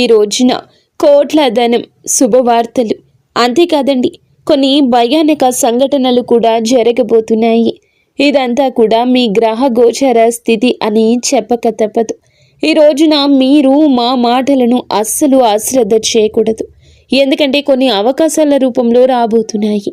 ఈ రోజున కోట్ల ధనం శుభవార్తలు. అంతేకాదండి కొన్ని భయానక సంఘటనలు కూడా జరగబోతున్నాయి. ఇదంతా కూడా మీ గ్రహ గోచర స్థితి అని చెప్పక తప్పదు. ఈ రోజున మీరు మా మాటలను అస్సలు అశ్రద్ధ చేయకూడదు. ఎందుకంటే కొన్ని అవకాశాల రూపంలో రాబోతున్నాయి.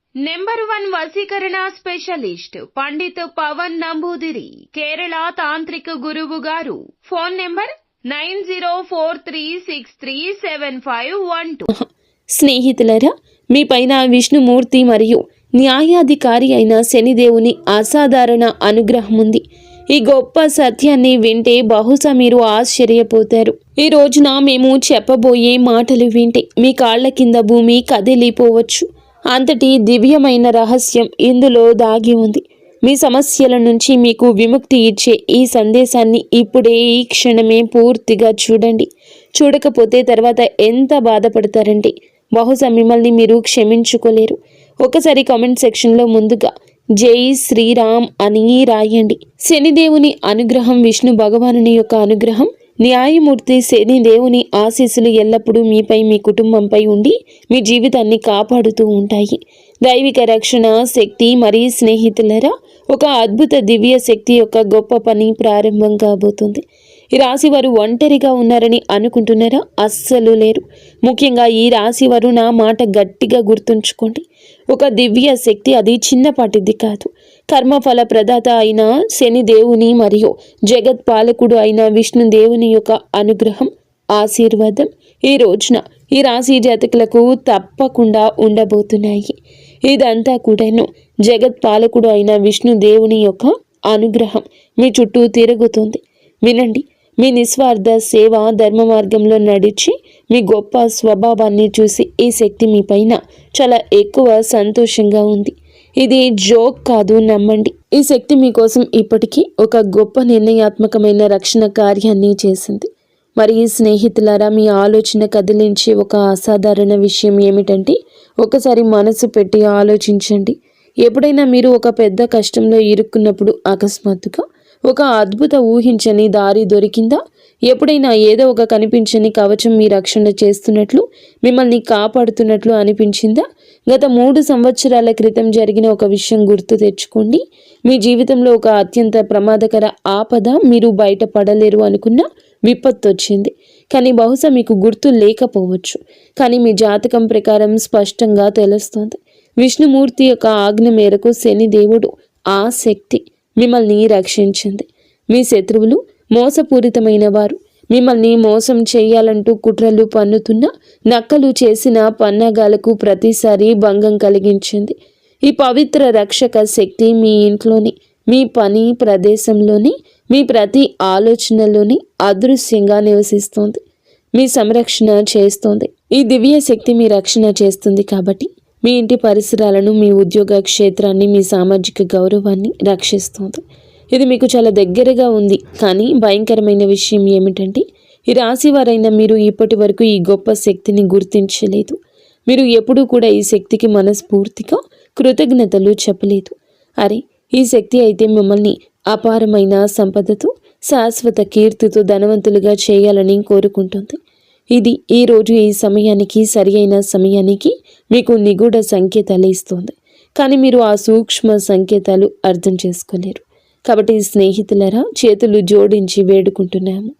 నెంబర్ వన్ వసీకరణ స్పెషలిస్ట్ పండిత్ పవన్ నంబూదిరి కేరళ తాంత్రిక గురువు గారు. Phone number nine zero four three six three seven five one two. స్నేహితులరా మీ పైన విష్ణుమూర్తి మరియు న్యాయాధికారి అయిన శనిదేవుని అసాధారణ అనుగ్రహం ఉంది. ఈ గొప్ప సత్యాన్ని వింటే బహుశా మీరు ఆశ్చర్యపోతారు. ఈ రోజున మేము చెప్పబోయే మాటలు వింటే మీ కాళ్ళ కింద భూమి కదిలిపోవచ్చు. అంతటి దివ్యమైన రహస్యం ఇందులో దాగి ఉంది. మీ సమస్యల నుంచి మీకు విముక్తి ఇచ్చే ఈ సందేశాన్ని ఇప్పుడే ఈ క్షణమే పూర్తిగా చూడండి. చూడకపోతే తర్వాత ఎంత బాధపడతారంటే బహుశా మిమ్మల్ని మీరు క్షమించుకోలేరు. ఒకసారి కామెంట్ సెక్షన్లో ముందుగా జై శ్రీరామ్ అని రాయండి. శనిదేవుని అనుగ్రహం విష్ణు భగవానుని యొక్క అనుగ్రహం న్యాయమూర్తి శని దేవుని ఆశీస్సులు ఎల్లప్పుడూ మీపై మీ కుటుంబంపై ఉండి మీ జీవితాన్ని కాపాడుతూ ఉంటాయి. దైవిక రక్షణ శక్తి మరియు స్నేహితులరా ఒక అద్భుత దివ్య శక్తి యొక్క గొప్ప పని ప్రారంభం కాబోతుంది. ఈ రాశి వారు ఒంటరిగా ఉన్నారని అనుకుంటున్నారా? అస్సలు లేరు. ముఖ్యంగా ఈ రాశి వారు నా మాట గట్టిగా గుర్తుంచుకోండి. ఒక దివ్య శక్తి అది చిన్నపాటిది కాదు. కర్మఫల ప్రదాత అయిన శని దేవుని మరియు జగత్ పాలకుడు అయిన విష్ణు దేవుని యొక్క అనుగ్రహం ఆశీర్వాదం ఈ రోజున ఈ రాశి జాతకులకు తప్పకుండా ఉండబోతున్నాయి. ఇదంతా కూడాను జగత్ పాలకుడు అయిన విష్ణు దేవుని యొక్క అనుగ్రహం మీ చుట్టూ తిరుగుతుంది. వినండి మీ నిస్వార్థ సేవ ధర్మ మార్గంలో నడిచి మీ గొప్ప స్వభావాన్ని చూసి ఈ శక్తి మీ పైన చాలా ఎక్కువ సంతోషంగా ఉంది. ఇది జోక్ కాదు నమ్మండి. ఈ శక్తి మీకోసం ఇప్పటికీ ఒక గొప్ప నిర్ణయాత్మకమైన రక్షణ కార్యాన్ని చేసింది. మరి స్నేహితులారా మీ ఆలోచన కదిలించే ఒక అసాధారణ విషయం ఏమిటంటే ఒకసారి మనసు పెట్టి ఆలోచించండి. ఎప్పుడైనా మీరు ఒక పెద్ద కష్టంలో ఇరుక్కున్నప్పుడు అకస్మాత్తుగా ఒక అద్భుత ఊహించని దారి దొరికిందా? ఎప్పుడైనా ఏదో ఒక కనిపించని కవచం మీ రక్షణ చేస్తున్నట్లు మిమ్మల్ని కాపాడుతున్నట్లు అనిపించిందా? గత మూడు సంవత్సరాల క్రితం జరిగిన ఒక విషయం గుర్తు తెచ్చుకోండి. మీ జీవితంలో ఒక అత్యంత ప్రమాదకర ఆపద మీరు బయటపడలేరు అనుకున్న విపత్తు వచ్చింది కానీ బహుశా మీకు గుర్తు లేకపోవచ్చు. కానీ మీ జాతకం ప్రకారం స్పష్టంగా తెలుస్తోంది. విష్ణుమూర్తి యొక్క ఆజ్ఞ మేరకు శని దేవుడు ఆ శక్తి మిమ్మల్ని రక్షించింది. మీ శత్రువులు మోసపూరితమైన వారు. మిమ్మల్ని మోసం చేయాలంటూ కుట్రలు పన్నుతున్న నక్కలు చేసిన పన్నగాలకు ప్రతిసారి భంగం కలిగించింది. ఈ పవిత్ర రక్షక శక్తి మీ ఇంట్లోని మీ పని ప్రదేశంలోని మీ ప్రతి ఆలోచనలోని అదృశ్యంగా నివసిస్తోంది. మీ సంరక్షణ చేస్తోంది. ఈ దివ్య శక్తి మీ రక్షణ చేస్తుంది కాబట్టి మీ ఇంటి పరిసరాలను మీ ఉద్యోగ క్షేత్రాన్ని మీ సామాజిక గౌరవాన్ని రక్షిస్తుంది. ఇది మీకు చాలా దగ్గరగా ఉంది. కానీ భయంకరమైన విషయం ఏమిటంటే ఈ రాశి వారైన మీరు ఇప్పటి వరకు ఈ గొప్ప శక్తిని గుర్తించలేదు. మీరు ఎప్పుడూ కూడా ఈ శక్తికి మనస్ఫూర్తిగా కృతజ్ఞతలు చెప్పలేదు. అరే ఈ శక్తి అయితే మిమ్మల్ని అపారమైన సంపదతో శాశ్వత కీర్తితో ధనవంతులుగా చేయాలని కోరుకుంటుంది. ఇది ఈ రోజు ఈ సమయానికి సరి అయిన సమయానికి మీకు నిగూఢ సంకేతాలు ఇస్తుంది. కానీ మీరు ఆ సూక్ష్మ సంకేతాలు అర్థం చేసుకోలేరు. కాబట్టి స్నేహితులరా చేతులు జోడించి వేడుకుంటున్నాము.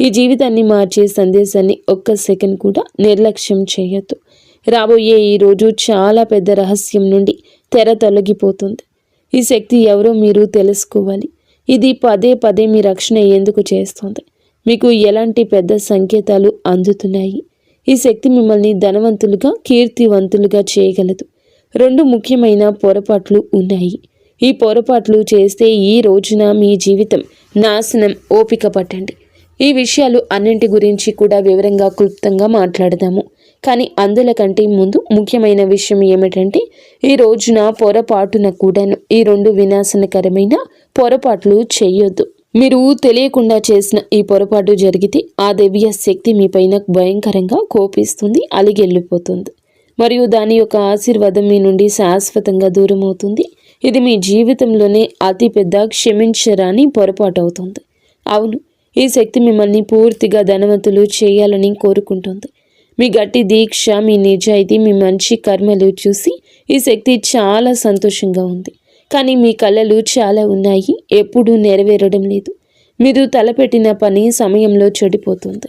ఈ జీవితాన్ని మార్చే సందేశాన్ని ఒక్క సెకండ్ కూడా నిర్లక్ష్యం చేయొద్దు. రాబోయే ఈ రోజు చాలా పెద్ద రహస్యం నుండి తెర తొలగిపోతుంది. ఈ శక్తి ఎవరో మీరు తెలుసుకోవాలి. ఇది పదే పదే మీ రక్షణ ఎందుకు చేస్తుంది? మీకు ఎలాంటి పెద్ద సంకేతాలు అందుతున్నాయి? ఈ శక్తి మిమ్మల్ని ధనవంతులుగా కీర్తివంతులుగా చేయగలదు. రెండు ముఖ్యమైన పొరపాట్లు ఉన్నాయి. ఈ పొరపాట్లు చేస్తే ఈ రోజున మీ జీవితం నాశనం ఓపిక పట్టండి. ఈ విషయాలు అన్నింటి గురించి కూడా వివరంగా క్లుప్తంగా మాట్లాడదాము. కానీ అందుల కంటే ముందు ముఖ్యమైన విషయం ఏమిటంటే ఈ రోజున పొరపాటున కూడాను ఈ రెండు వినాశనకరమైన పొరపాట్లు చేయొద్దు. మీరు తెలియకుండా చేసిన ఈ పొరపాటు జరిగితే ఆ దివ్య శక్తి మీ పైన భయంకరంగా కోపిస్తుంది అలిగెళ్ళిపోతుంది. మరియు దాని యొక్క ఆశీర్వాదం మీ నుండి శాశ్వతంగా దూరం అవుతుంది ఇది మీ జీవితంలోనే అతిపెద్ద క్షమించరాని పొరపాటు అవుతుంది అవును ఈ శక్తి మిమ్మల్ని పూర్తిగా ధనవంతులు చేయాలని కోరుకుంటుంది. మీ గట్టి దీక్ష మీ నిజాయితీ మీ మంచి కర్మలు చూసి ఈ శక్తి చాలా సంతోషంగా ఉంది. కానీ మీ కళలు చాలా ఉన్నాయి. ఎప్పుడూ నెరవేరడం లేదు. మీరు తలపెట్టిన పని సమయంలో చెడిపోతుంది.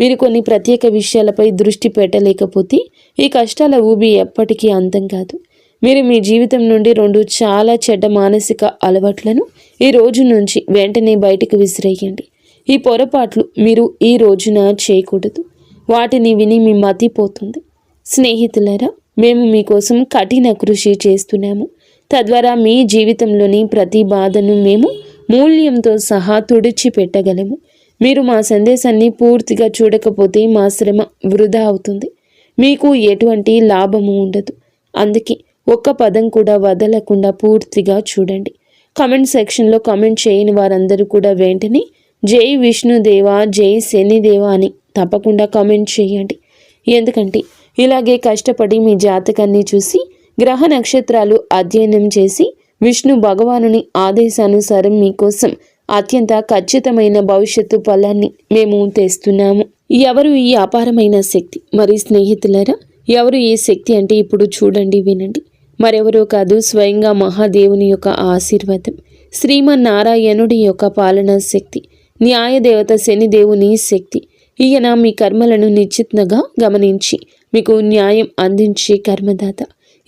మీరు కొన్ని ప్రత్యేక విషయాలపై దృష్టి పెట్టలేకపోతే ఈ కష్టాల ఊబి ఎప్పటికీ అంతం కాదు. మీరు మీ జీవితం నుండి రెండు చాలా చెడ్డ మానసిక అలవాట్లను ఈ రోజు నుంచి వెంటనే బయటకు విసిరేయండి. ఈ పొరపాట్లు మీరు ఈ రోజున చేయకూడదు. వాటిని విని మీ మతిపోతుంది స్నేహితులరా మేము మీకోసం కఠిన కృషి చేస్తున్నాము. తద్వారా మీ జీవితంలోని ప్రతి బాధను మేము మూల్యంతో సహా తుడిచిపెట్టగలము. మీరు మా సందేశాన్ని పూర్తిగా చూడకపోతే మా శ్రమ వృధా అవుతుంది. మీకు ఎటువంటి లాభము ఉండదు. అందుకే ఒక్క పదం కూడా వదలకుండా పూర్తిగా చూడండి. కామెంట్ సెక్షన్లో కమెంట్ చేయని వారందరూ కూడా వెంటనే జై విష్ణుదేవ జై శనిదేవ అని తప్పకుండా కామెంట్ చేయండి. ఎందుకంటే ఇలాగే కష్టపడి మీ జాతకాన్ని చూసి గ్రహ నక్షత్రాలు అధ్యయనం చేసి విష్ణు భగవానుని ఆదేశానుసారం మీకోసం అత్యంత ఖచ్చితమైన భవిష్యత్తు ఫలాన్ని మేము తెస్తున్నాము. ఎవరు ఈ అపారమైన శక్తి? మరి స్నేహితులరా ఎవరు ఈ శక్తి అంటే ఇప్పుడు చూడండి వినండి. మరెవరో కాదు స్వయంగా మహాదేవుని యొక్క ఆశీర్వాదం శ్రీమన్నారాయణుడి యొక్క పాలనా శక్తి న్యాయదేవత శనిదేవుని శక్తి. ఈయన మీ కర్మలను నిశ్చితంగా గమనించి మీకు న్యాయం అందించే కర్మదాత.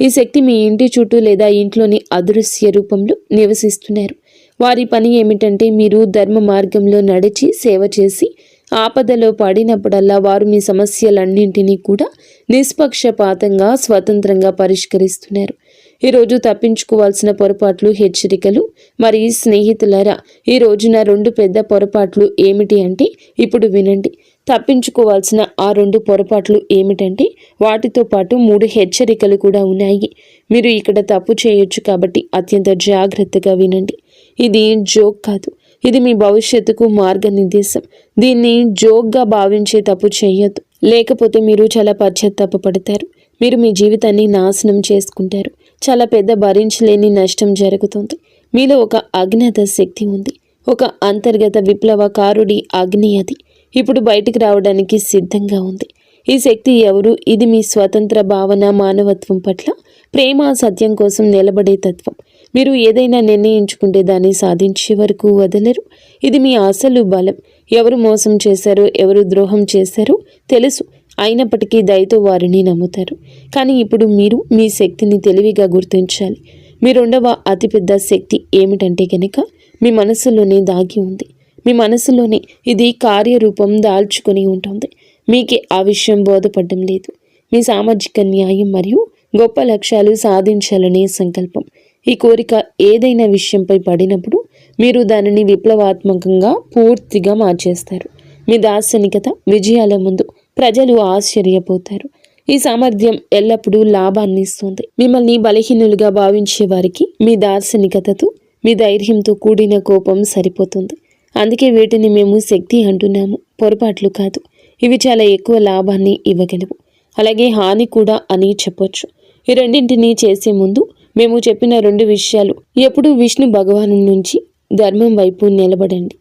ఈ శక్తి మీ ఇంటి చుట్టూ లేదా ఇంట్లోని అదృశ్య రూపంలో నివసిస్తున్నారు. వారి పని ఏమిటంటే మీరు ధర్మ మార్గంలో నడిచి సేవ చేసి ఆపదలో పడినప్పుడల్లా వారు మీ సమస్యలన్నింటినీ కూడా నిష్పక్షపాతంగా స్వతంత్రంగా పరిష్కరిస్తున్నారు. ఈరోజు తప్పించుకోవాల్సిన పొరపాట్లు హెచ్చరికలు మరి స్నేహితులరా ఈ రోజున రెండు పెద్ద పొరపాట్లు ఏమిటి అంటే ఇప్పుడు వినండి. తప్పించుకోవాల్సిన ఆ రెండు పొరపాట్లు ఏమిటంటే వాటితో పాటు మూడు హెచ్చరికలు కూడా ఉన్నాయి. మీరు ఇక్కడ తప్పు చేయొచ్చు కాబట్టి అత్యంత జాగ్రత్తగా వినండి. ఇది జోక్ కాదు. ఇది మీ భవిష్యత్తుకు మార్గనిర్దేశం. దీన్ని జోక్గా భావించే తప్పు చేయొద్దు. లేకపోతే మీరు చాలా పశ్చాత్తాపడతారు మీరు మీ జీవితాన్ని నాశనం చేసుకుంటారు. చాలా పెద్ద భరించలేని నష్టం జరుగుతుంది. మీలో ఒక అజ్ఞాత శక్తి ఉంది. ఒక అంతర్గత విప్లవకారుడి అగ్ని అది. ఇప్పుడు బయటికి రావడానికి సిద్ధంగా ఉంది. ఈ శక్తి ఎవరు? ఇది మీ స్వతంత్ర భావన మానవత్వం పట్ల ప్రేమ సత్యం కోసం నిలబడే తత్వం. మీరు ఏదైనా నిర్ణయించుకుంటే దాన్ని సాధించే వరకు వదలరు. ఇది మీ అసలు బలం. ఎవరు మోసం చేశారో ఎవరు ద్రోహం చేశారో తెలుసు. అయినప్పటికీ దయతో వారిని నమ్ముతారు. కానీ ఇప్పుడు మీరు మీ శక్తిని తెలివిగా గుర్తించాలి. మీ రెండవ అతిపెద్ద శక్తి ఏమిటంటే కనుక మీ మనసులోనే దాగి ఉంది. మీ మనసులోనే ఇది కార్యరూపం దాల్చుకొని ఉంటుంది. మీకే ఆ విషయం బోధపడడం లేదు. మీ సామాజిక న్యాయం మరియు గొప్ప లక్ష్యాలు సాధించాలనే సంకల్పం. ఈ కోరిక ఏదైనా విషయంపై పడినప్పుడు మీరు దానిని విప్లవాత్మకంగా పూర్తిగా మార్చేస్తారు. మీ దార్శనికత విజయాల ముందు ప్రజలు ఆశ్చర్యపోతారు. ఈ సామర్థ్యం ఎల్లప్పుడూ లాభాన్ని ఇస్తుంది. మిమ్మల్ని బలహీనులుగా భావించే వారికి మీ దార్శనికతతో మీ ధైర్యంతో కూడిన కోపం సరిపోతుంది. అందుకే వీటిని మేము శక్తి అంటున్నాము. పొరపాట్లు కాదు. ఇవి చాలా ఎక్కువ లాభాన్ని ఇవ్వగలవు. అలాగే హాని కూడా అని చెప్పొచ్చు. ఈ రెండింటిని చేసే ముందు మేము చెప్పిన రెండు విషయాలు. ఎప్పుడు విష్ణు భగవాను నుంచి ధర్మం వైపు నిలబడండి.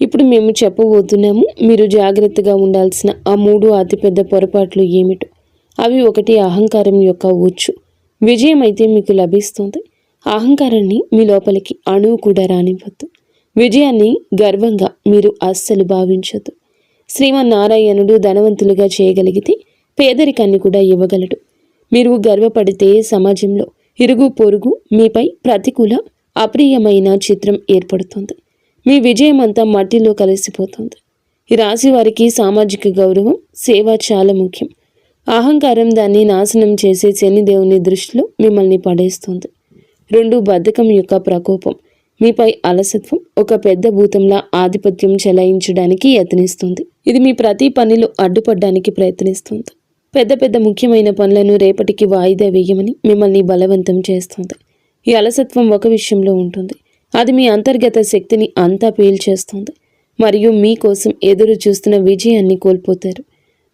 ఇప్పుడు మేము చెప్పబోతున్నాము మీరు జాగ్రత్తగా ఉండాల్సిన ఆ మూడు అతిపెద్ద పొరపాట్లు ఏమిటో. అవి ఒకటి అహంకారం యొక్క ఊచ్చు విజయం అయితే మీకు లభిస్తుంది. అహంకారాన్ని మీ లోపలికి అణువు కూడా రానివ్వద్దు. విజయాన్ని గర్వంగా మీరు అస్సలు భావించదు శ్రీమన్నారాయణుడు ధనవంతులుగా చేయగలిగితే పేదరికాన్ని కూడా ఇవ్వగలడు. మీరు గర్వపడితే సమాజంలో ఇరుగు పొరుగు మీపై ప్రతికూల అప్రియమైన చిత్రం ఏర్పడుతుంది. మీ విజయం అంతా మట్టిలో కలిసిపోతుంది. ఈ రాశి వారికి సామాజిక గౌరవం సేవ చాలా ముఖ్యం. అహంకారం దాన్ని నాశనం చేసే శనిదేవుని దృష్టిలో మిమ్మల్ని పడేస్తుంది. రెండు బద్ధకం యొక్క ప్రకోపం మీపై అలసత్వం ఒక పెద్ద భూతంలా ఆధిపత్యం చెలాయించడానికి యత్నిస్తుంది. ఇది మీ ప్రతి పనిలో అడ్డుపడడానికి ప్రయత్నిస్తుంది. పెద్ద పెద్ద ముఖ్యమైన పనులను రేపటికి వాయిదా వేయమని మిమ్మల్ని బలవంతం చేస్తుంది. ఈ అలసత్వం ఒక విషయంలో ఉంటుంది. అది మీ అంతర్గత శక్తిని అంతా పీల్చేస్తుంది. మరియు మీకోసం ఎదురు చూస్తున్న విజయాన్ని కోల్పోతారు.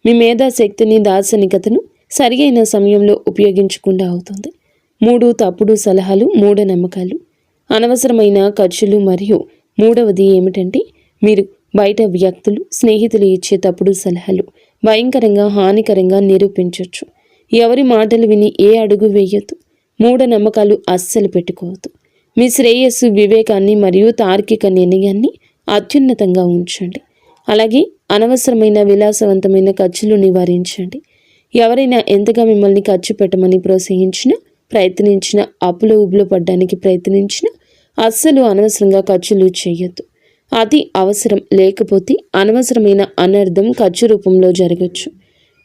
మీ మేధా శక్తిని దార్శనికతను సరియైన సమయంలో ఉపయోగించకుండా అవుతుంది. మూడు తప్పుడు సలహాలు మూఢనమ్మకాలు. అనవసరమైన ఖర్చులు మరియు మూడవది ఏమిటంటే మీరు బయట వ్యక్తులు స్నేహితులు ఇచ్చే తప్పుడు సలహాలు భయంకరంగా హానికరంగా నిరూపించవచ్చు ఎవరి మాటలు విని ఏ అడుగు వేయొద్దు. మూఢనమ్మకాలు అస్సలు పెట్టుకోవద్దు. మీ శ్రేయస్సు వివేకాన్ని మరియు తార్కిక నిర్ణయాన్ని అత్యున్నతంగా ఉంచండి. అలాగే అనవసరమైన విలాసవంతమైన ఖర్చులు నివారించండి. ఎవరైనా ఎంతగా మిమ్మల్ని ఖర్చు పెట్టమని ప్రోత్సహించినా ప్రయత్నించిన అప్పులో ఉబ్బులో పడ్డానికి ప్రయత్నించిన అస్సలు అనవసరంగా ఖర్చులు చేయొద్దు. అది అవసరం లేకపోతే అనవసరమైన అనర్థం ఖర్చు రూపంలో జరగచ్చు.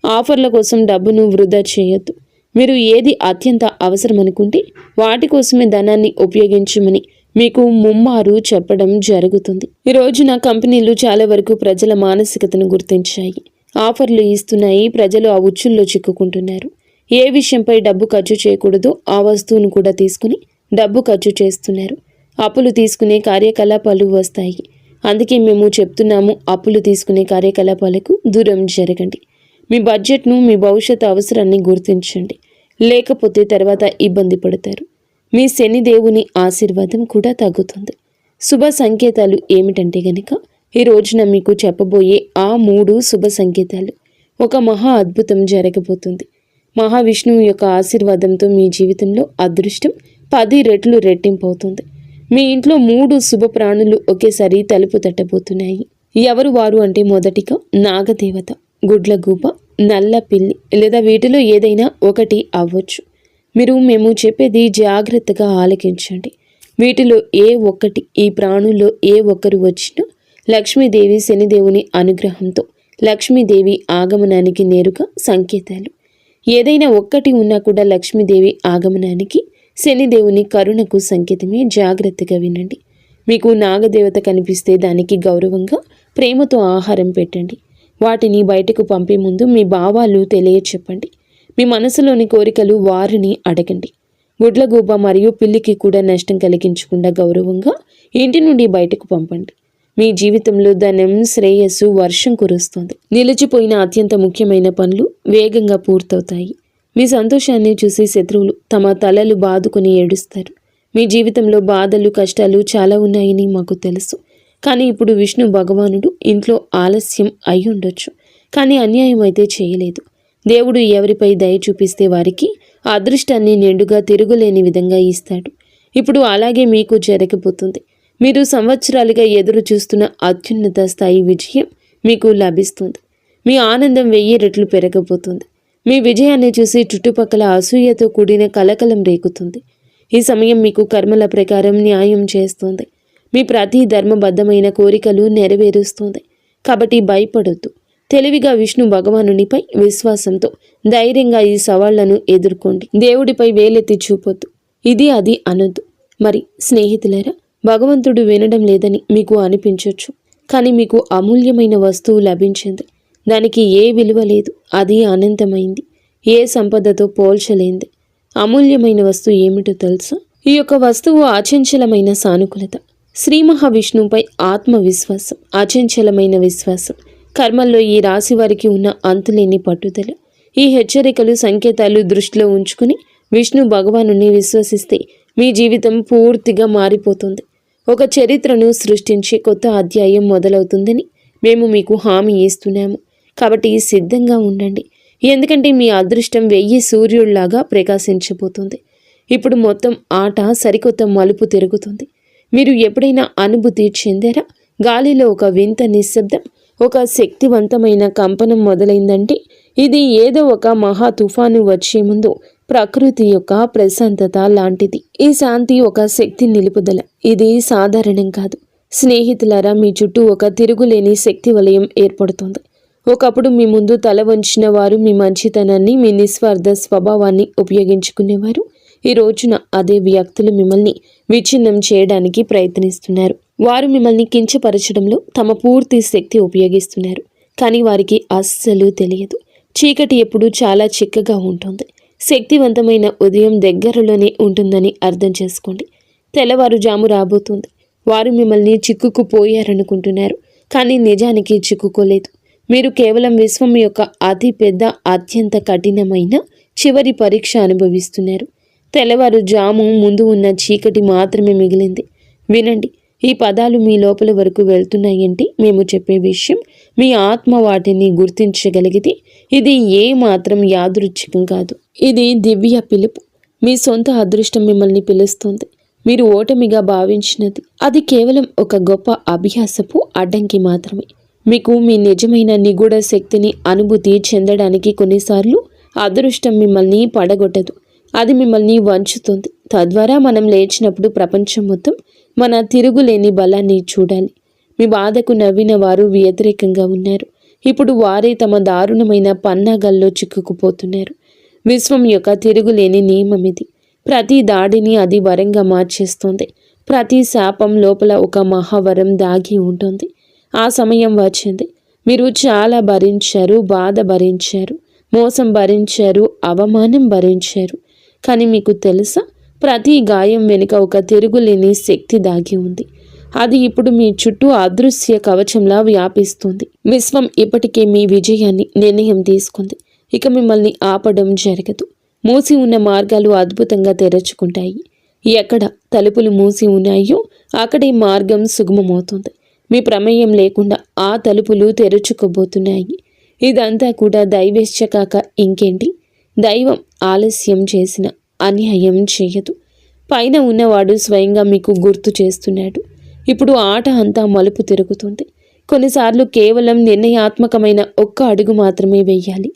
ఆఫర్ల కోసం డబ్బును వృధా చేయొద్దు. మీరు ఏది అత్యంత అవసరం అనుకుంటే వాటి కోసమే ధనాన్ని ఉపయోగించమని మీకు ముమ్మారు చెప్పడం జరుగుతుంది. ఈ రోజున కంపెనీలు చాలా వరకు ప్రజల మానసికతను గుర్తించాయి. ఆఫర్లు ఇస్తున్నాయి ప్రజలు ఆ ఉచ్చుల్లో చిక్కుకుంటున్నారు. ఏ విషయంపై డబ్బు ఖర్చు చేయకూడదో ఆ వస్తువును కూడా తీసుకుని డబ్బు ఖర్చు చేస్తున్నారు. అప్పులు తీసుకునే కార్యకలాపాలు వస్తాయి. అందుకే మేము చెప్తున్నాము అప్పులు తీసుకునే కార్యకలాపాలకు దూరం జరగండి. మీ బడ్జెట్ను మీ భవిష్యత్ అవసరాన్ని గుర్తించండి. లేకపోతే తర్వాత ఇబ్బంది పడతారు. మీ శని దేవుని ఆశీర్వాదం కూడా తగ్గుతుంది. శుభ సంకేతాలు ఏమిటంటే గనక ఈ రోజున మీకు చెప్పబోయే ఆ మూడు శుభ సంకేతాలు ఒక మహా అద్భుతం జరగబోతుంది. మహావిష్ణువు యొక్క ఆశీర్వాదంతో మీ జీవితంలో అదృష్టం పది రెట్లు రెట్టింపు అవుతుంది మీ ఇంట్లో మూడు శుభ ప్రాణులు ఒకేసారి తలుపు తట్టబోతున్నాయి. ఎవరు వారు అంటే మొదటిగా నాగదేవత గుడ్లగూప నల్ల పిల్లి లేదా వీటిలో ఏదైనా ఒకటి అవ్వచ్చు. మీరు మేము చెప్పేది జాగ్రత్తగా ఆలకించండి. వీటిలో ఏ ఒక్కటి ఈ ప్రాణుల్లో ఏ ఒక్కరు వచ్చినా లక్ష్మీదేవి శనిదేవుని అనుగ్రహంతో లక్ష్మీదేవి ఆగమనానికి నేరుగా సంకేతాలు. ఏదైనా ఒక్కటి ఉన్నా కూడా లక్ష్మీదేవి ఆగమనానికి శనిదేవుని కరుణకు సంకేతమే జాగ్రత్తగా వినండి. మీకు నాగదేవత కనిపిస్తే దానికి గౌరవంగా ప్రేమతో ఆహారం పెట్టండి. వాటిని బయటకు పంపే ముందు మీ భావాలు తెలియచెప్పండి. మీ మనసులోని కోరికలు వారిని అడగండి. గుడ్లగూబ మరియు పిల్లికి కూడా నష్టం కలిగించకుండా గౌరవంగా ఇంటి నుండి బయటకు పంపండి. మీ జీవితంలో ధనం శ్రేయస్సు వర్షం కురుస్తుంది. నిలిచిపోయిన అత్యంత ముఖ్యమైన పనులు వేగంగా పూర్తవుతాయి. మీ సంతోషాన్ని చూసి శత్రువులు తమ తలలు బాదుకుని ఏడుస్తారు. మీ జీవితంలో బాధలు కష్టాలు చాలా ఉన్నాయని మాకు తెలుసు. కానీ ఇప్పుడు విష్ణు భగవానుడు ఇంట్లో ఆలస్యం అయి ఉండొచ్చు. కానీ అన్యాయం అయితే చేయలేదు. దేవుడు ఎవరిపై దయ చూపిస్తే వారికి అదృష్టాన్ని నిండుగా తిరుగులేని విధంగా ఇస్తాడు. ఇప్పుడు అలాగే మీకు జరగబోతుంది. మీరు సంవత్సరాలుగా ఎదురు చూస్తున్న అత్యున్నత స్థాయి విజయం మీకు లభిస్తుంది. మీ ఆనందం వెయ్యి రెట్లు పెరగబోతుంది. మీ విజయాన్ని చూసి చుట్టుపక్కల అసూయతో కూడిన కలకలం రేకుతుంది. ఈ సమయం మీకు కర్మల ప్రకారం న్యాయం చేస్తుంది. మీ ప్రతి ధర్మబద్ధమైన కోరికలు నెరవేరుస్తుంది. కాబట్టి భయపడొద్దు. తెలివిగా విష్ణు భగవానునిపై విశ్వాసంతో ధైర్యంగా ఈ సవాళ్ళను ఎదుర్కోండి. దేవుడిపై వేలెత్తి చూపొద్దు. ఇది అది అనొద్దు. మరి స్నేహితులరా భగవంతుడు వినడం లేదని మీకు అనిపించవచ్చు కానీ మీకు అమూల్యమైన వస్తువు లభించింది. దానికి ఏ విలువ లేదు. అది అనంతమైంది. ఏ సంపదతో పోల్చలేంది. అమూల్యమైన వస్తువు ఏమిటో తెలుసా? ఈ యొక్క వస్తువు అచంచలమైన సానుకూలత. శ్రీ మహావిష్ణువుపై ఆత్మవిశ్వాసం అచంచలమైన విశ్వాసం. కర్మల్లో ఈ రాశి వారికి ఉన్న అంతులేని పట్టుదల. ఈ హెచ్చరికలు సంకేతాలు దృష్టిలో ఉంచుకుని విష్ణు భగవానుని విశ్వసిస్తే మీ జీవితం పూర్తిగా మారిపోతుంది. ఒక చరిత్రను సృష్టించే కొత్త అధ్యాయం మొదలవుతుందని మేము మీకు హామీ ఇస్తున్నాము. కాబట్టి సిద్ధంగా ఉండండి. ఎందుకంటే మీ అదృష్టం వెయ్యి సూర్యుడిలాగా ప్రకాశించబోతుంది. ఇప్పుడు మొత్తం ఆట సరికొత్త మలుపు తిరుగుతుంది. మీరు ఎప్పుడైనా అనుభూతి చెందారా? గాలిలో ఒక వింత నిశ్శబ్దం ఒక శక్తివంతమైన కంపనం మొదలైందంటే ఇది ఏదో ఒక మహా తుఫాను వచ్చే ముందు ప్రకృతి యొక్క ప్రశాంతత లాంటిది. ఈ శాంతి ఒక శక్తి నిలుపుదల. ఇది సాధారణం కాదు. స్నేహితులారా మీ చుట్టూ ఒక తిరుగులేని శక్తి వలయం ఏర్పడుతుంది. ఒకప్పుడు మీ ముందు తల వంచిన వారు మీ మంచితనాన్ని మీ నిస్వార్థ స్వభావాన్ని ఉపయోగించుకునేవారు. ఈ రోజున అదే వ్యక్తులు మిమ్మల్ని విచ్ఛిన్నం చేయడానికి ప్రయత్నిస్తున్నారు. వారు మిమ్మల్ని కించపరచడంలో తమ పూర్తి శక్తి ఉపయోగిస్తున్నారు. కానీ వారికి అస్సలు తెలియదు. చీకటి ఎప్పుడు చాలా చిక్కగా ఉంటుంది. శక్తివంతమైన ఉదయం దగ్గరలోనే ఉంటుందని అర్థం చేసుకోండి. తెల్లవారుజాము రాబోతుంది. వారు మిమ్మల్ని చిక్కుకుపోయారనుకుంటున్నారు కానీ నిజానికి చిక్కుకోలేదు. మీరు కేవలం విశ్వం యొక్క అతి పెద్ద అత్యంత కఠినమైన చివరి పరీక్ష అనుభవిస్తున్నారు. తెల్లవారుజాము ముందు ఉన్న చీకటి మాత్రమే మిగిలింది. వినండి ఈ పదాలు మీ లోపల వరకు వెళ్తున్నాయంటే? మేము చెప్పే విషయం మీ ఆత్మ వాటిని గుర్తించగలిగితే ఇది ఏ మాత్రం యాదృచ్ఛికం కాదు. ఇది దివ్య పిలుపు. మీ సొంత అదృష్టం మిమ్మల్ని పిలుస్తుంది. మీరు ఓటమిగా భావించినది. అది కేవలం ఒక గొప్ప అభ్యాసపు అడ్డంకి మాత్రమే. మీకు మీ నిజమైన నిగూఢ శక్తిని అనుభూతి చెందడానికి కొన్నిసార్లు అదృష్టం మిమ్మల్ని పడగొట్టదు. అది మిమ్మల్ని వంచుతుంది. తద్వారా మనం లేచినప్పుడు ప్రపంచం మొత్తం మన తిరుగులేని బలాన్ని చూడాలి. మీ బాధకు నవ్విన వారు వ్యతిరేకంగా ఉన్నారు. ఇప్పుడు వారే తమ దారుణమైన పన్నాగల్లో చిక్కుకుపోతున్నారు. విశ్వం యొక్క తిరుగులేని నియమం ఇది. ప్రతి దాడిని అది వరంగా మార్చేస్తుంది. ప్రతి శాపం లోపల ఒక మహావరం దాగి ఉంటుంది. ఆ సమయం వచ్చింది. మీరు చాలా భరించారు బాధ భరించారు మోసం భరించారు అవమానం భరించారు. కానీ మీకు తెలుసా? ప్రతి గాయం వెనుక ఒక తిరుగులేని శక్తి దాగి ఉంది. అది ఇప్పుడు మీ చుట్టూ అదృశ్య కవచంలా వ్యాపిస్తుంది. విశ్వం ఇప్పటికే మీ విజయాన్ని నిర్ణయం తీసుకుంది. ఇక మిమ్మల్ని ఆపడం జరగదు. మూసి ఉన్న మార్గాలు అద్భుతంగా తెరచుకుంటాయి. ఎక్కడ తలుపులు మూసి ఉన్నాయో అక్కడే మార్గం సుగమమవుతుంది. మీ ప్రమేయం లేకుండా ఆ తలుపులు తెరుచుకోబోతున్నాయి. ఇదంతా కూడా దైవేచ్ఛ కాక ఇంకేంటి? దైవం ఆలస్యం చేసిన అన్యాయం చేయదు. పైన ఉన్నవాడు స్వయంగా మీకు గుర్తు చేస్తున్నాడు. ఇప్పుడు ఆట అంతా మలుపు తిరుగుతుంది. కొన్నిసార్లు కేవలం నిర్ణయాత్మకమైన ఒక్క అడుగు మాత్రమే వేయాలి.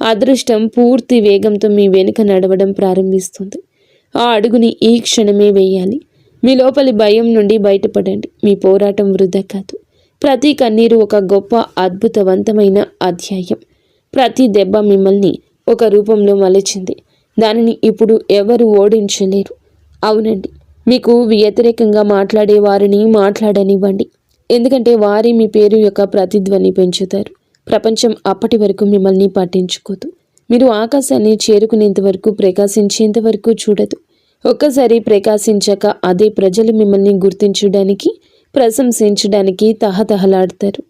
అదృష్టం పూర్తి వేగంతో మీ వెనుక నడవడం ప్రారంభిస్తుంది. ఆ అడుగుని ఈ క్షణమే వేయాలి. మీ లోపలి భయం నుండి బయటపడండి. మీ పోరాటం వృధా కాదు. ప్రతి కన్నీరు ఒక గొప్ప అద్భుతవంతమైన అధ్యాయం. ప్రతి దెబ్బ మిమ్మల్ని ఒక రూపంలో మలిచింది. దానిని ఇప్పుడు ఎవరు ఓడించలేరు. అవునండి. మీకు వ్యతిరేకంగా మాట్లాడే వారిని మాట్లాడనివ్వండి. ఎందుకంటే వారి మీ పేరు యొక్క ప్రతిధ్వని పెంచుతారు. ప్రపంచం అప్పటి వరకు మిమ్మల్ని పట్టించుకోదు. మీరు ఆకాశాన్ని చేరుకునేంత వరకు ప్రకాశించేంత వరకు చూడదు. ఒక్కసారి ప్రకాశించాక అదే ప్రజలు మిమ్మల్ని గుర్తించడానికి ప్రశంసించడానికి తహతహలాడతారు.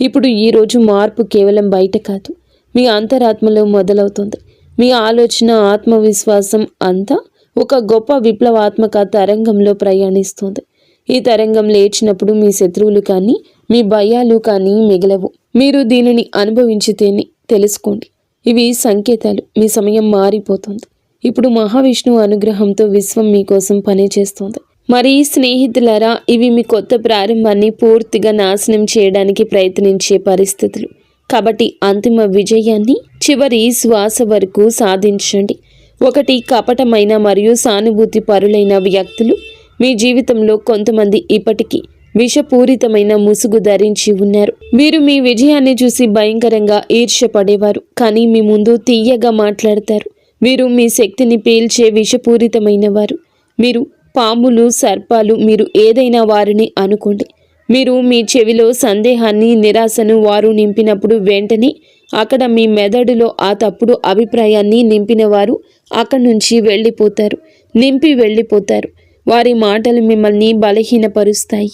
ఇప్పుడు ఈరోజు మార్పు కేవలం బయట కాదు. మీ అంతరాత్మలో మొదలవుతుంది. మీ ఆలోచన ఆత్మవిశ్వాసం అంతా ఒక గొప్ప విప్లవాత్మక తరంగంలో ప్రయాణిస్తుంది. ఈ తరంగం లేచినప్పుడు మీ శత్రువులు కానీ మీ భయాలు కానీ మిగలవు. మీరు దీనిని అనుభవించితేనే తెలుసుకోండి. ఇవి సంకేతాలు. మీ సమయం మారిపోతుంది. ఇప్పుడు మహావిష్ణువు అనుగ్రహంతో విశ్వం మీకోసం పనిచేస్తోంది. మరి స్నేహితులారా ఇవి మీ కొత్త ప్రారంభాన్ని పూర్తిగా నాశనం చేయడానికి ప్రయత్నించే పరిస్థితులు. కాబట్టి అంతిమ విజయాన్ని చివరి శ్వాస వరకు సాధించండి. ఒకటి కపటమైన మరియు సానుభూతి పరులైన వ్యక్తులు మీ జీవితంలో కొంతమంది ఇప్పటికీ విషపూరితమైన ముసుగు ధరించి ఉన్నారు. వీరు మీ విజయాన్ని చూసి భయంకరంగా ఈర్ష్యపడేవారు కానీ మీ ముందు తీయగా మాట్లాడతారు. వీరు మీ శక్తిని పీల్చే విషపూరితమైన వారు మీరు పాములు సర్పాలు మీరు ఏదైనా వారిని అనుకోండి. మీరు మీ చెవిలో సందేహాన్ని నిరాశను వారు నింపినప్పుడు వెంటనే అక్కడ మీ మెదడులో ఆ తప్పుడు అభిప్రాయాన్ని నింపినవారు అక్కడి నుంచి వెళ్ళిపోతారు. నింపి వెళ్ళిపోతారు. వారి మాటలు మిమ్మల్ని బలహీనపరుస్తాయి.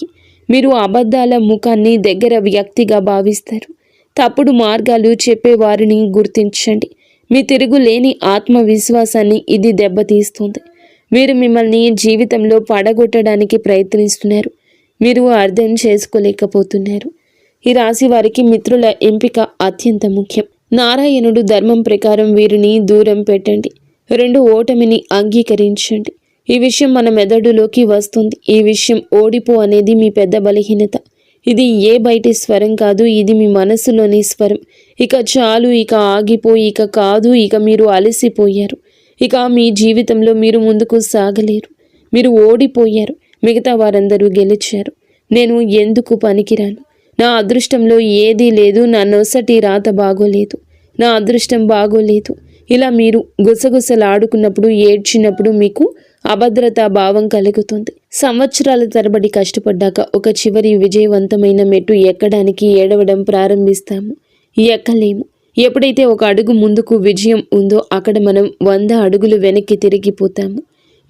మీరు అబద్ధాల ముఖాన్ని దగ్గర వ్యక్తిగా భావిస్తారు. తప్పుడు మార్గాలు చెప్పేవారిని గుర్తించండి. మీ తిరుగులేని ఆత్మవిశ్వాసాన్ని ఇది దెబ్బతీస్తుంది. మీరు మిమ్మల్ని జీవితంలో పడగొట్టడానికి ప్రయత్నిస్తున్నారు. మీరు అర్థం చేసుకోలేకపోతున్నారు. ఈ రాశి వారికి మిత్రుల ఎంపిక అత్యంత ముఖ్యం. నారాయణుడు ధర్మం ప్రకారం వీరిని దూరం పెట్టండి. రెండు ఓటమిని అంగీకరించండి. ఈ విషయం మన మెదడులోకి వస్తుంది. ఈ విషయం ఓడిపో అనేది మీ పెద్ద బలహీనత. ఇది ఏ బయటి స్వరం కాదు ఇది మీ మనసులోని స్వరం. ఇక చాలు ఇక ఆగిపో ఇక కాదు ఇక మీరు అలసిపోయారు. ఇక మీ జీవితంలో మీరు ముందుకు సాగలేరు. మీరు ఓడిపోయారు. మిగతా వారందరూ గెలిచారు. నేను ఎందుకు పనికిరాను? నా అదృష్టంలో ఏదీ లేదు. నా నొసటి రాత బాగోలేదు. నా అదృష్టం బాగోలేదు. ఇలా మీరు గుసగుసలాడుకున్నప్పుడు ఏడ్చినప్పుడు మీకు అభద్రతా భావం కలుగుతుంది. సంవత్సరాల తరబడి కష్టపడ్డాక ఒక చివరి విజయవంతమైన మెట్టు ఎక్కడానికి ఏడవడం ప్రారంభిస్తాము. ఎక్కలేము. ఎప్పుడైతే ఒక అడుగు ముందుకు విజయం ఉందో అక్కడ మనం వంద అడుగులు వెనక్కి తిరిగిపోతాము.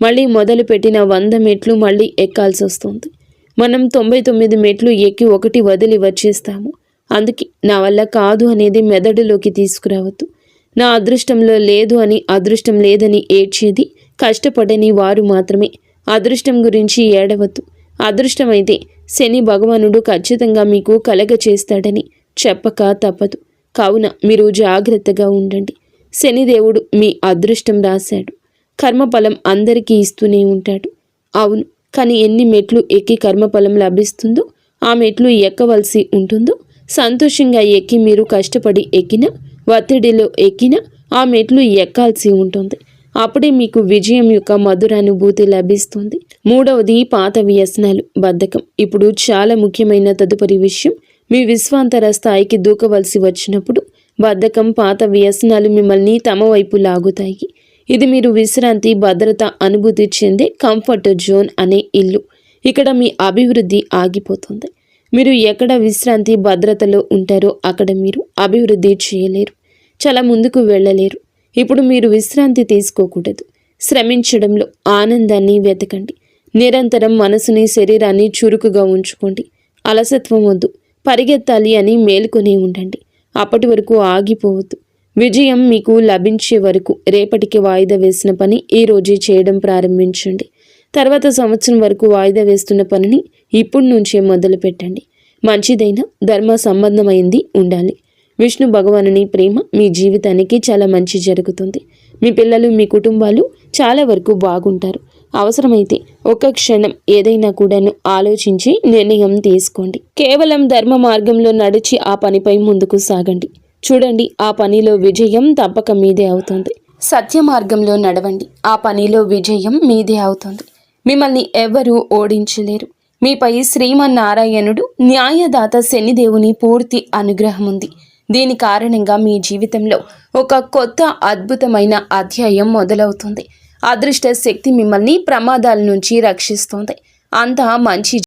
మళ్ళీ మొదలు పెట్టిన వంద మెట్లు మళ్ళీ ఎక్కాల్సి వస్తుంది. మనం తొంభై తొమ్మిది మెట్లు ఎక్కి ఒకటి వదిలి వచ్చేస్తాము. అందుకే నా వల్ల కాదు అనేది మెదడులోకి తీసుకురావద్దు. నా అదృష్టంలో లేదు అని అదృష్టం లేదని ఏడ్చేది కష్టపడని వారు మాత్రమే. అదృష్టం గురించి ఏడవద్దు. అదృష్టమైతే శని భగవానుడు ఖచ్చితంగా మీకు కలగ చేస్తాడని చెప్పక తప్పదు. కావున మీరు జాగ్రత్తగా ఉండండి. శనిదేవుడు మీ అదృష్టం రాశాడు. కర్మఫలం అందరికీ ఇస్తూనే ఉంటాడు. అవును కానీ ఎన్ని మెట్లు ఎక్కి కర్మఫలం లభిస్తుందో ఆ మెట్లు ఎక్కవలసి ఉంటుందో సంతోషంగా ఎక్కి మీరు కష్టపడి ఎక్కిన ఒత్తిడిలో ఎక్కిన ఆ మెట్లు ఎక్కాల్సి ఉంటుంది. అప్పుడే మీకు విజయం యొక్క మధురానుభూతి లభిస్తుంది. మూడవది పాత వ్యసనాలు బద్ధకం. ఇప్పుడు చాలా ముఖ్యమైన తదుపరి విషయం మీ విశ్వాంతర స్థాయికి దూకవలసి వచ్చినప్పుడు బద్ధకం పాత వ్యసనాలు మిమ్మల్ని తమ వైపు లాగుతాయి. ఇది మీరు విశ్రాంతి భద్రత అనుభూతి చెందే కంఫర్ట్ జోన్ అనే ఇల్లు. ఇక్కడ మీ అభివృద్ధి ఆగిపోతుంది. మీరు ఎక్కడ విశ్రాంతి భద్రతలో ఉంటారో అక్కడ మీరు అభివృద్ధి చేయలేరు. చాలా ముందుకు వెళ్ళలేరు. ఇప్పుడు మీరు విశ్రాంతి తీసుకోకూడదు. శ్రమించడంలో ఆనందాన్ని వెతకండి. నిరంతరం మనసుని శరీరాన్ని చురుకుగా ఉంచుకోండి. అలసత్వం వద్దు. పరిగెత్తాలి అని మేలుకొని ఉండండి. అప్పటి వరకు ఆగిపోవద్దు. విజయం మీకు లభించే వరకు రేపటికి వాయిదా వేసిన పని ఈరోజే చేయడం ప్రారంభించండి. తర్వాత సంవత్సరం వరకు వాయిదా వేస్తున్న పనిని ఇప్పటి నుంచే మొదలు పెట్టండి మంచిదైన ధర్మ సంబంధమైంది ఉండాలి. విష్ణు భగవానుని ప్రేమ మీ జీవితానికి చాలా మంచి జరుగుతుంది. మీ పిల్లలు మీ కుటుంబాలు చాలా వరకు బాగుంటారు. అవసరమైతే ఒక్క క్షణం ఏదైనా కూడాను ఆలోచించి నిర్ణయం తీసుకోండి. కేవలం ధర్మ మార్గంలో నడిచి ఆ పనిపై ముందుకు సాగండి. చూడండి ఆ పనిలో విజయం తప్పక మీదే అవుతుంది. సత్య మార్గంలో నడవండి. ఆ పనిలో విజయం మీదే అవుతుంది. మిమ్మల్ని ఎవరూ ఓడించలేరు. మీపై శ్రీమన్నారాయణుడు న్యాయదాత శనిదేవుని పూర్తి అనుగ్రహం ఉంది. దీని కారణంగా మీ జీవితంలో ఒక కొత్త అద్భుతమైన అధ్యాయం మొదలవుతుంది. అదృష్ట శక్తి మిమ్మల్ని ప్రమాదాల నుంచి రక్షిస్తుంది. అంతా మంచి